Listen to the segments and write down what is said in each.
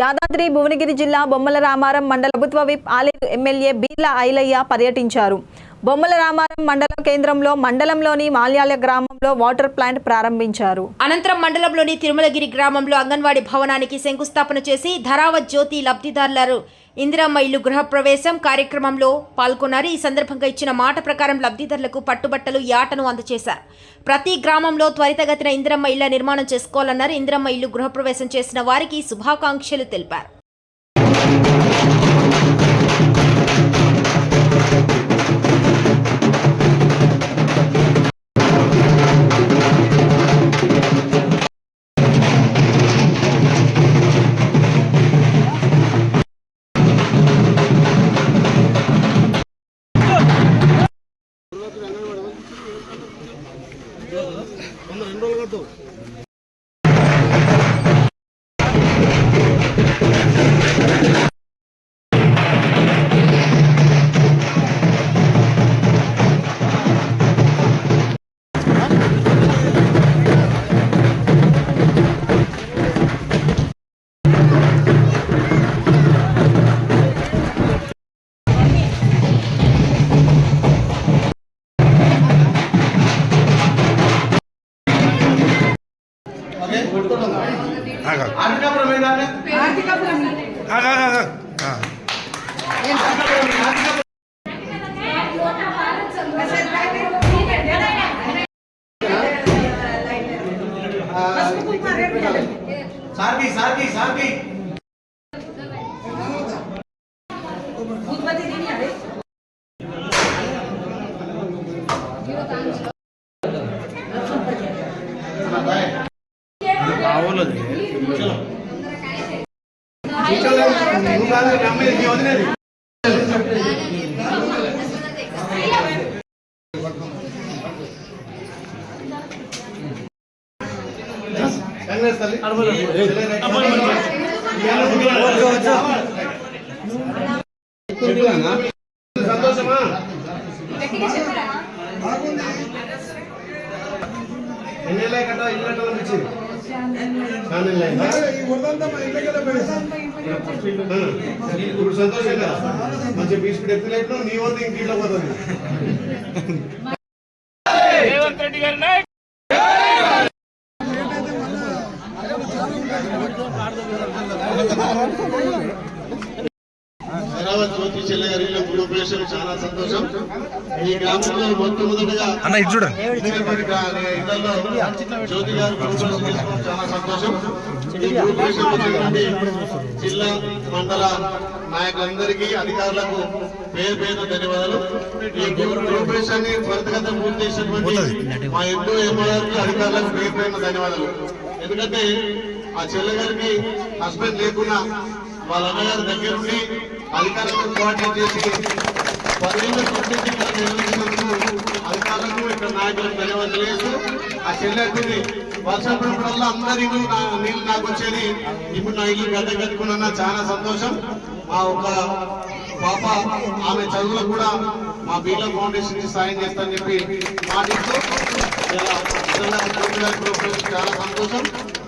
యాదాద్రి భువనగిరి జిల్లా బొమ్మల రామారం మండల ప్రభుత్వ విప్ ఆలేరు ఎమ్మెల్యే బీర్ల ఐలయ్య పర్యటించారు. బొమ్మల రామారం మండల కేంద్రంలో మండలంలోని మాల్యాల గ్రామంలో వాటర్ ప్లాంట్ ప్రారంభించారు. అనంతరం మండలంలోని తిరుమలగిరి గ్రామంలో అంగన్వాడీ భవనానికి శంకుస్థాపన చేసి ధరావత్ జ్యోతి లబ్ధిదారులు ఇందిరమ్మ ఇల్లు గృహప్రవేశం కార్యక్రమంలో పాల్గొన్నారు. ఈ సందర్భంగా ఇచ్చిన మాట ప్రకారం లబ్ధిదారులకు పట్టుబట్టలు యాటను అందజేశారు. ప్రతి గ్రామంలో త్వరితగతిన ఇందిరమ్మ ఇళ్ళ నిర్మాణం చేసుకోవాలన్నారు. ఇందిరమ్మ ఇల్లు గృహప్రవేశం చేసిన వారికి శుభాకాంక్షలు తెలిపారు. సార్కి సార్కి సార్కి నువ్వు కాదు మీ అమ్మాయి మీ సంతోషమా ఎన్నేళ్ళ కట్ట ఇల్లు కట్టాలని ఇచ్చింది నాన్నెళ్ళ ఇప్పుడు సంతోషం కదా? మంచి బీచ్ ఎత్తులు ఎట్లా నీ వద్ద ఇంట్లో పోతుంది. జ్యోతి చెల్లె గారిలో గృహప్రవేశం చాలా సంతోషం. ఈ గ్రామంలో మొట్టమొదటిగా అన్న ఇది చూడండి ఇందిరాబాద్ గా- ఇళ్ళలో జ్యోతి గారు గృహప్రవేశం చేసుకోవడం చాలా సంతోషం. ఈ గృహప్రవేశం వచ్చినటువంటి జిల్లా మండల నాయకులందరికీ అధికారులకు పేరు పేరు ధన్యవాదాలు. ఈ గృహ- గృహప్రవేశాన్ని త్వరితగతిన పూర్తి చేసినటువంటి మా ఎంతో ఎంఆర్కి అధికారులకు పేరు పేరు ధన్యవాదాలు. ఎందుకంటే ఆ చెల్లె గారికి హస్బెండ్ లేకున్నా వాళ్ళ అన్నగారి దగ్గర నుండి అధికారులకు కోఆర్డినేట్ చేసి పదిహేను సంవత్సరాలు నిర్వహించినందుకు అధికారులకు ఇక్కడ నాయకులకు ధన్యవాదాలు చేస్తూ ఆ చెల్లెకి వర్షం పడినప్పుడల్లా అందరి ఇల్లు నా- నీళ్ళు నాకు వచ్చేది. ఇప్పుడు నా ఇల్లు గడ్డ కట్టుకున్నా చాలా సంతోషం. మా ఒక పాప ఆమె చదువులకు కూడా మా బీల ఫౌండేషన్కి సాయం చేస్తానని చెప్పి మాటిస్తూ ఇలా చాలా సంతోషం.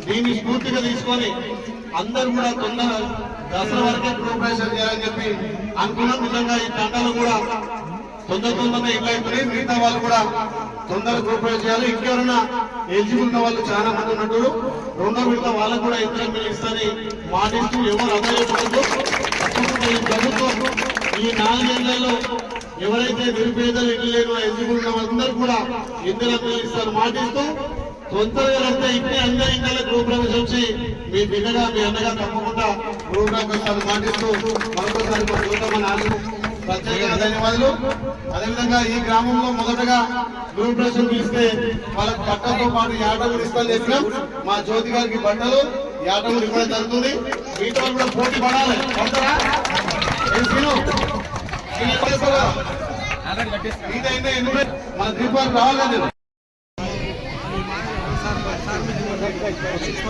దీన్ని స్ఫూర్తిగా తీసుకొని అందరూ కూడా తొందర దసరా వరకే ప్రోగ్రెషన్ చేయాలని చెప్పి అనుకున్నాం. నిజంగా ఈ తండలు కూడా తొందర తొందరగా ఇల్లు అయిపోయి మిగతా వాళ్ళు కూడా తొందరగా ప్రోగ్రెస్ చేయాలి. ఇంకెవరన్నా ఎలిజిబుల్ ఉన్న వాళ్ళు చాలా మంది ఉన్నట్టు రెండో విడత వాళ్ళకు కూడా ఇద్దరం పిలుస్తాని మాటిస్తూ ఎవరు అమలు ప్రభుత్వం ఈ నాలుగేళ్ళలో ఎవరైతే నిరుపేదలు ఇల్లు లేని ఎలిజిబుల్ ఉన్న వాళ్ళందరూ కూడా ఇద్దరు పిలుస్తారు మాటిస్తూ తొందరగా వస్తే ఇప్పుడే అందరి ఇంట్లో ప్రోగ్రామ్స్ వచ్చి మీ బిడ్డగా మీ అన్నగా తప్పకుండా ప్రోగ్రామ్ వస్తారు మాటిస్తూ మరొకసారి మా ప్రత్యేకంగా ధన్యవాదాలు. అదేవిధంగా ఈ గ్రామంలో మొదటగా గ్రూప్ డ్రెస్ పిలిస్తే వాళ్ళకి బట్టలతో పాటు యాటములు ఇస్తాను చెప్పినాం మా జ్యోతి గారికి బట్టలు యాటములు ఇవ్వడం జరుగుతుంది. మీతో కూడా పోటీ పడాలి. పడతారా? ఏం మన దీపాలు రావాలి